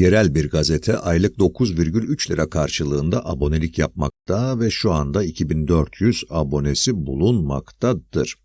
Yerel bir gazete aylık 9,3 lira karşılığında abonelik yapmakta ve şu anda 2400 abonesi bulunmaktadır.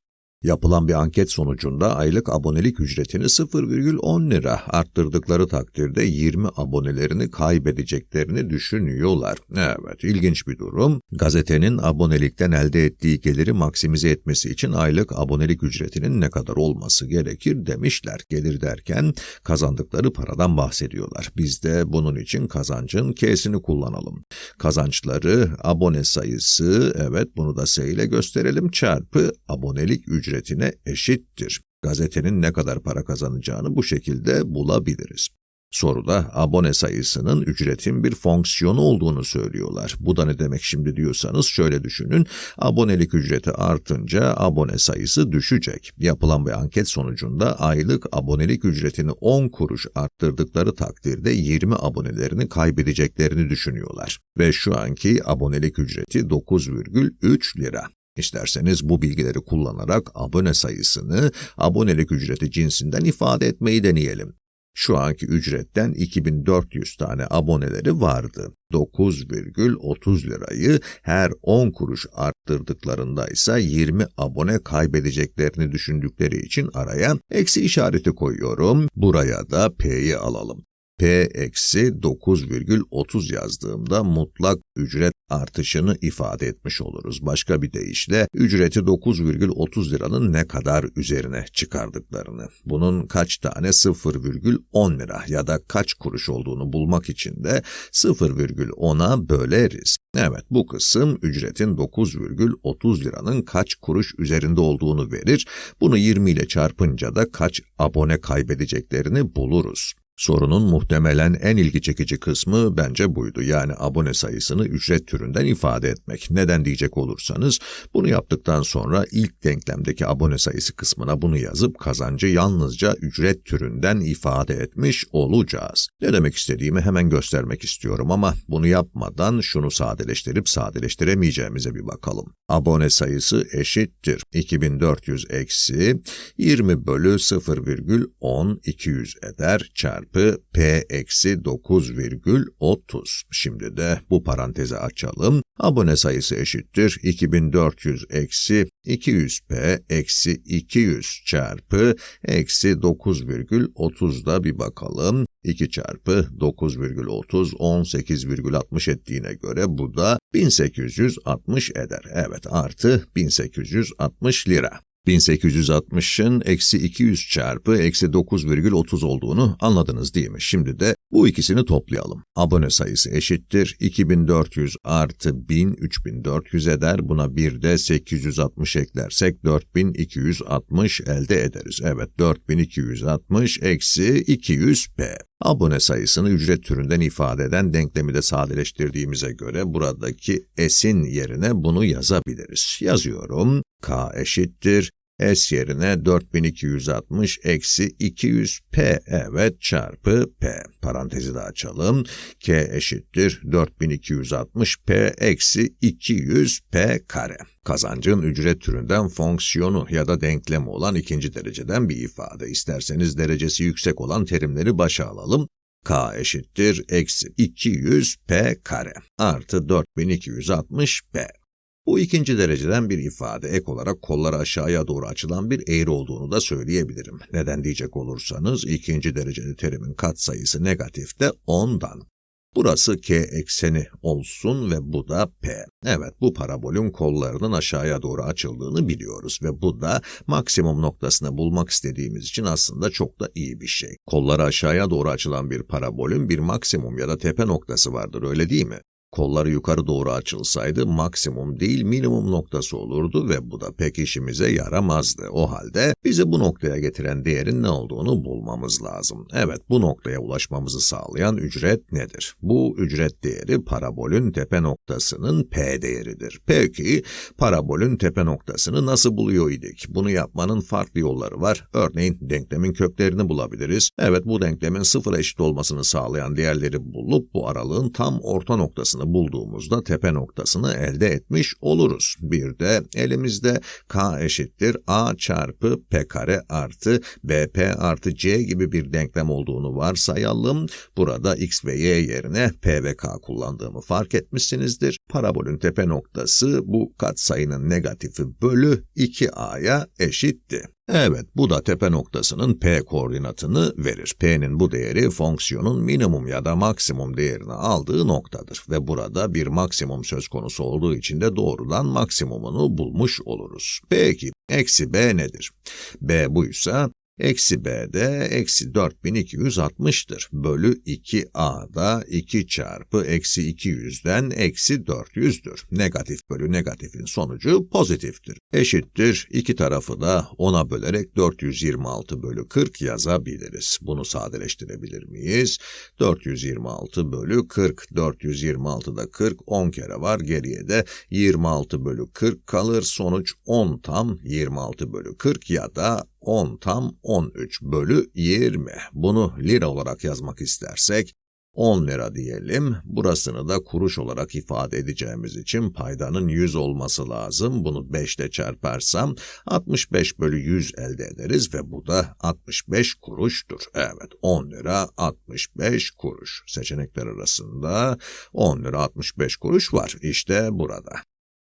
Yapılan bir anket sonucunda aylık abonelik ücretini 0,10 lira arttırdıkları takdirde 20 abonelerini kaybedeceklerini düşünüyorlar. Evet, ilginç bir durum. Gazetenin abonelikten elde ettiği geliri maksimize etmesi için aylık abonelik ücretinin ne kadar olması gerekir demişler. Gelir derken kazandıkları paradan bahsediyorlar. Biz de bunun için kazancın K'sini kullanalım. Kazançları, abone sayısı, evet bunu da S ile gösterelim, çarpı abonelik ücreti ücretine eşittir. Gazetenin ne kadar para kazanacağını bu şekilde bulabiliriz. Soruda abone sayısının ücretin bir fonksiyonu olduğunu söylüyorlar. Bu da ne demek şimdi diyorsanız şöyle düşünün. Abonelik ücreti artınca abone sayısı düşecek. Yapılan bir anket sonucunda aylık abonelik ücretini 10 kuruş arttırdıkları takdirde 20 abonelerini kaybedeceklerini düşünüyorlar. Ve şu anki abonelik ücreti 9,3 lira. İsterseniz bu bilgileri kullanarak abone sayısını abonelik ücreti cinsinden ifade etmeyi deneyelim. Şu anki ücretten 2400 tane aboneleri vardı. 9,30 lirayı her 10 kuruş arttırdıklarında ise 20 abone kaybedeceklerini düşündükleri için araya eksi işareti koyuyorum. Buraya da P'yi alalım. P eksi 9,30 yazdığımda mutlak ücret artışını ifade etmiş oluruz. Başka bir deyişle ücreti 9,30 liranın ne kadar üzerine çıkardıklarını. Bunun kaç tane 0,10 lira ya da kaç kuruş olduğunu bulmak için de 0,10'a böleriz. Evet bu kısım ücretin 9,30 liranın kaç kuruş üzerinde olduğunu verir. Bunu 20 ile çarpınca da kaç abone kaybedeceklerini buluruz. Sorunun muhtemelen en ilgi çekici kısmı bence buydu. Yani abone sayısını ücret türünden ifade etmek. Neden diyecek olursanız bunu yaptıktan sonra ilk denklemdeki abone sayısı kısmına bunu yazıp kazancı yalnızca ücret türünden ifade etmiş olacağız. Ne demek istediğimi hemen göstermek istiyorum ama bunu yapmadan şunu sadeleştirip sadeleştiremeyeceğimize bir bakalım. Abone sayısı eşittir. 2400 eksi 20 bölü 0,10 200 eder çarpı çarpı p eksi 9,30. Şimdi de bu parantezi açalım. Abone sayısı eşittir 2400 eksi 200p eksi 200 çarpı eksi 9,30'da bir bakalım. 2 çarpı 9,30 18,60 ettiğine göre bu da 1860 eder. Evet artı 1860 lira. 1860'ın eksi 200 çarpı eksi 9,30 olduğunu anladınız değil mi? Şimdi de bu ikisini toplayalım. Abone sayısı eşittir. 2400 artı 1000 3400 eder. Buna bir de 860 eklersek 4260 elde ederiz. Evet 4260 eksi 200p. Abone sayısını ücret türünden ifade eden denklemi de sadeleştirdiğimize göre buradaki s'in yerine bunu yazabiliriz. Yazıyorum. K eşittir S yerine 4260 eksi 200P evet çarpı P. Parantezi de açalım. K eşittir 4260P eksi 200P kare. Kazancın ücret türünden fonksiyonu ya da denklemi olan ikinci dereceden bir ifade. İsterseniz derecesi yüksek olan terimleri başa alalım. K eşittir eksi 200P kare artı 4260P. Bu ikinci dereceden bir ifade ek olarak kolları aşağıya doğru açılan bir eğri olduğunu da söyleyebilirim. Neden diyecek olursanız ikinci dereceli terimin katsayısı negatif de 10'dan. Burası k ekseni olsun ve bu da p. Evet bu parabolün kollarının aşağıya doğru açıldığını biliyoruz ve bu da maksimum noktasını bulmak istediğimiz için aslında çok da iyi bir şey. Kolları aşağıya doğru açılan bir parabolün bir maksimum ya da tepe noktası vardır öyle değil mi? Kolları yukarı doğru açılsaydı maksimum değil minimum noktası olurdu ve bu da pek işimize yaramazdı. O halde bizi bu noktaya getiren değerin ne olduğunu bulmamız lazım. Evet bu noktaya ulaşmamızı sağlayan ücret nedir? Bu ücret değeri parabolün tepe noktasının P değeridir. Peki parabolün tepe noktasını nasıl buluyor idik? Bunu yapmanın farklı yolları var. Örneğin denklemin köklerini bulabiliriz. Evet bu denklemin sıfır eşit olmasını sağlayan değerleri bulup bu aralığın tam orta noktasını noktasını bulduğumuzda tepe noktasını elde etmiş oluruz. Bir de elimizde k eşittir a çarpı p kare artı bp artı c gibi bir denklem olduğunu varsayalım. Burada x ve y yerine p ve k kullandığımı fark etmişsinizdir. Parabolün tepe noktası bu katsayının negatifi bölü 2a'ya eşitti. Evet, bu da tepe noktasının p koordinatını verir. P'nin bu değeri fonksiyonun minimum ya da maksimum değerini aldığı noktadır ve burada bir maksimum söz konusu olduğu için de doğrudan maksimumunu bulmuş oluruz. Peki, eksi b nedir? b buysa Eksi b'de eksi 4260'tır. Bölü 2a'da 2 çarpı eksi 200'den eksi 400'dür. Negatif bölü negatifin sonucu pozitiftir. Eşittir iki tarafı da 10'a bölerek 426 bölü 40 yazabiliriz. Bunu sadeleştirebilir miyiz? 426 bölü 40. 426'da 40 10 kere var. Geriye de 26 bölü 40 kalır. Sonuç 10 tam 26 bölü 40 ya da 10 tam 13 bölü 20. Bunu lira olarak yazmak istersek 10 lira diyelim. Burasını da kuruş olarak ifade edeceğimiz için paydanın 100 olması lazım. Bunu 5 ile çarparsam 65 bölü 100 elde ederiz ve bu da 65 kuruştur. Evet 10 lira 65 kuruş. Seçenekler arasında 10 lira 65 kuruş var. İşte burada.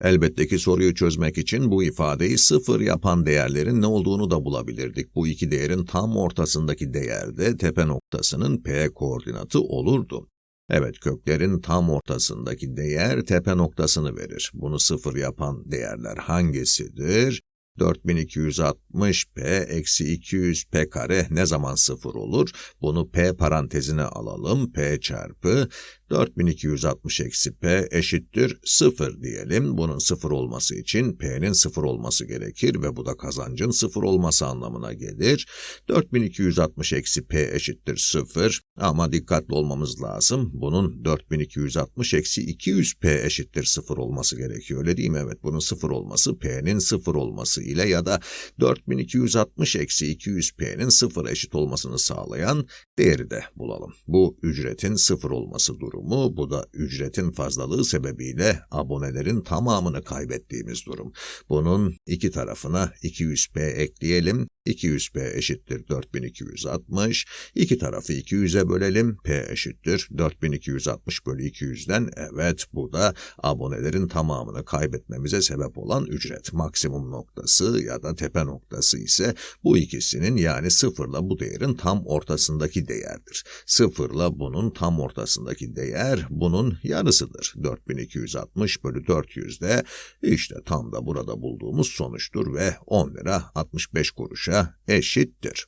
Elbette ki soruyu çözmek için bu ifadeyi sıfır yapan değerlerin ne olduğunu da bulabilirdik. Bu iki değerin tam ortasındaki değerde tepe noktasının p koordinatı olurdu. Evet köklerin tam ortasındaki değer tepe noktasını verir. Bunu sıfır yapan değerler hangisidir? 4260p eksi 200p kare ne zaman sıfır olur? Bunu p parantezine alalım. p çarpı 4260 eksi p eşittir 0 diyelim. Bunun 0 olması için p'nin 0 olması gerekir ve bu da kazancın 0 olması anlamına gelir. 4260 eksi p eşittir 0 ama dikkatli olmamız lazım. Bunun 4260 eksi 200p eşittir 0 olması gerekiyor. Öyle değil mi? Evet bunun 0 olması p'nin 0 olması ile ya da 4260 eksi 200p'nin 0 eşit olmasını sağlayan değeri de bulalım. Bu ücretin 0 olması durumu durumu, bu da ücretin fazlalığı sebebiyle abonelerin tamamını kaybettiğimiz durum. Bunun iki tarafına 200p ekleyelim. 200p eşittir 4260. İki tarafı 200'e bölelim. P eşittir 4260 bölü 200'den. Evet bu da abonelerin tamamını kaybetmemize sebep olan ücret. Maksimum noktası ya da tepe noktası ise bu ikisinin yani sıfırla bu değerin tam ortasındaki değerdir. Sıfırla bunun tam ortasındaki değer bunun yarısıdır. 4260 bölü 400 de işte tam da burada bulduğumuz sonuçtur ve 10 lira 65 kuruşa eşittir.